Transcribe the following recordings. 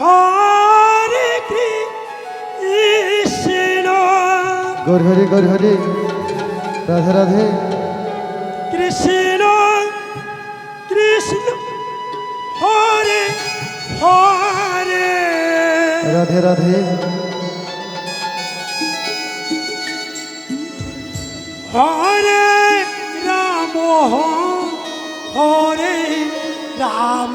হরে কৃষ্ণ। গৌর হরি গৌর হরি। রাধে রাধে। কৃষ্ণ কৃষ্ণ হরে হরে। রাধে রাধে। হরে রাম হরে রাম।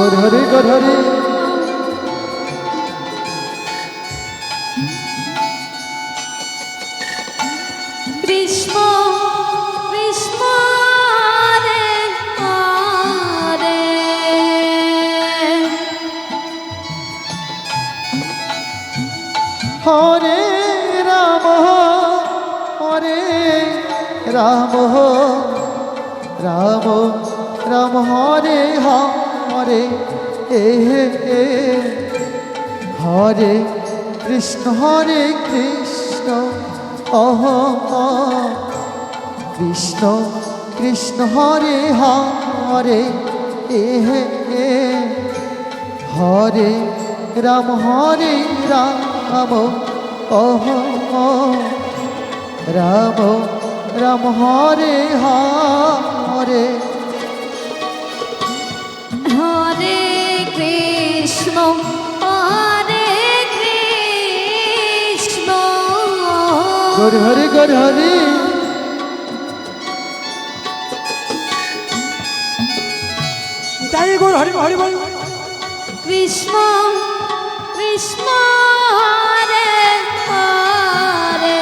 গৌর হরি কৃষ্ণ কৃষ্ণ হরে রাম হরে রাম রাম রাম হরে হরে। এ এ হরে, কৃষ্ণ হরে কৃষ্ণ, অহ কৃষ্ণ কৃষ্ণ হরে হরে, এ এ হরে, রাম হরে রাম ওহ রাম রাম হরে হরে হরে গর হরি গর হরি। তাই গোর হরি হরি বল। কৃষ্ণ কৃষ্ণ হরে হরে।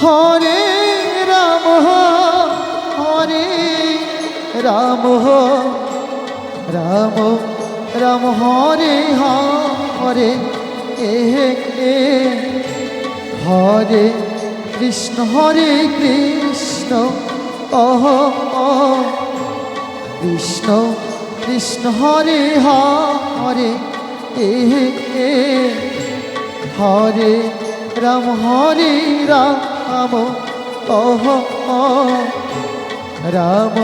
হরে রাম রাম রাম হরে হরে এ এ হরে কৃষ্ণ হরে কৃষ্ণ অহ কৃষ্ণ কৃষ্ণ হরে হরে এ এ হরে রাম হরে রাম অহ রাম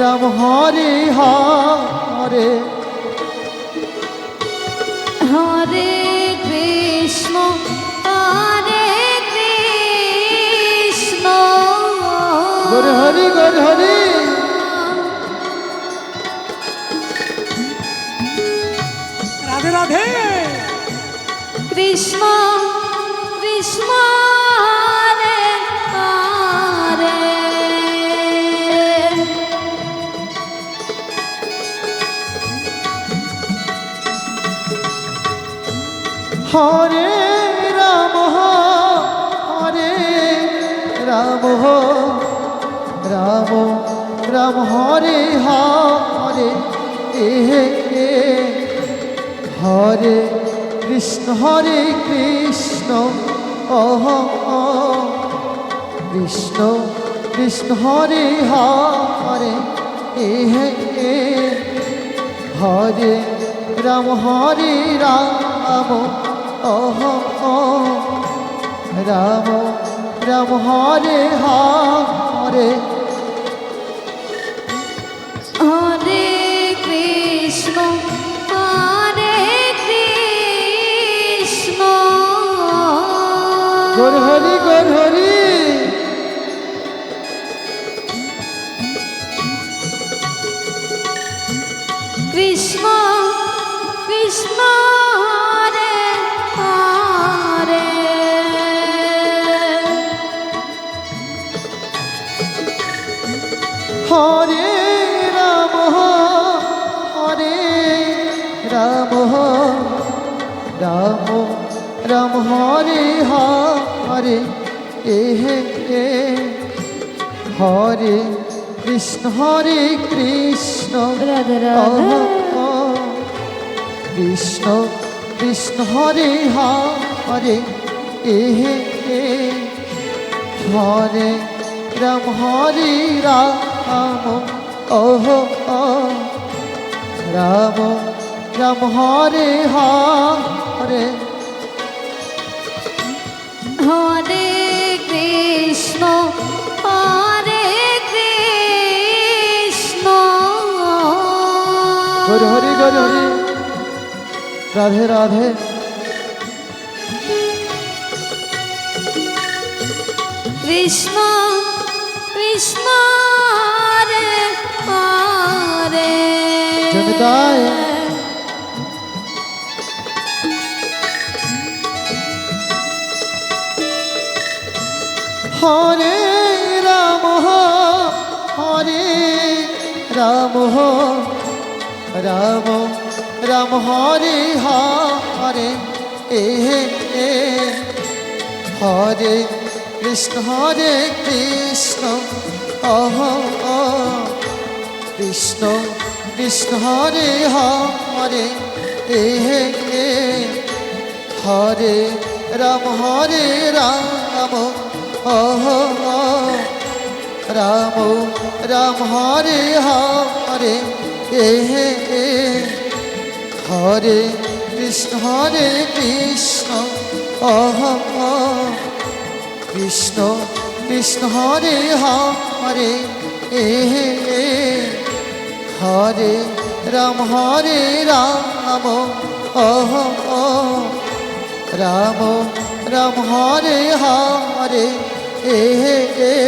রাম হরে হরে। হরে কৃষ্ণ হরে কৃষ্ণ। গর হরি গর হরি। রাধে রাধে। কৃষ্ণ। কৃষ্ণ হরে রাম হরে রাম রাম রাম হরে হরে এ এ হরে কৃষ্ণ হরে কৃষ্ণ, অহ কৃষ্ণ কৃষ্ণ হরে হরে এ এ হরে রাম হরে রাম। অহ রাম রাম হরে হরে হরে কৃষ্ণ হরে কৃষ্ণ গর হরি গর হরি কৃষ্ণ কৃষ্ণ হরে রাম হরে রাম রাম রাম হরে হরে এ হে হরে কৃষ্ণ হরে কৃষ্ণ। কৃষ্ণ কৃষ্ণ হরে হরে এ হে হরে রাম হরে রাম ওহ রাম রাম হরে হরে হরে কৃষ্ণ হরে কৃষ্ণ হরে হরে হরে হরে রাধে রাধে কৃষ্ণ কৃষ্ণ জমিদার। হরে রাম হরে রাম রাম রাম হরে হরে এ এ হরে কৃষ্ণ হরে কৃষ্ণ অহ অহ কৃষ্ণ কৃষ্ণ হরে হরে, এ হে হরে রাম হরে রাম অহ রাম রাম, হরে হরে, এ হে হরে কৃষ্ণ হরে কৃষ্ণ অহ কৃষ্ণ কৃষ্ণ হরে হরে, এ হে হরে রাম হরে রাম অহ রাম রাম হরে হরে এ হে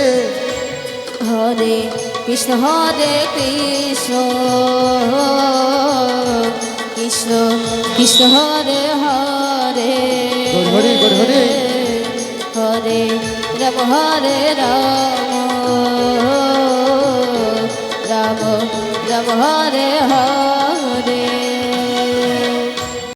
হরে কৃষ্ণ হরে কৃষ্ণ। কৃষ্ণ কৃষ্ণ হরে হরে। হরি, গৌর। হরে রাম হরে রাম। রাম রাম হরে হরে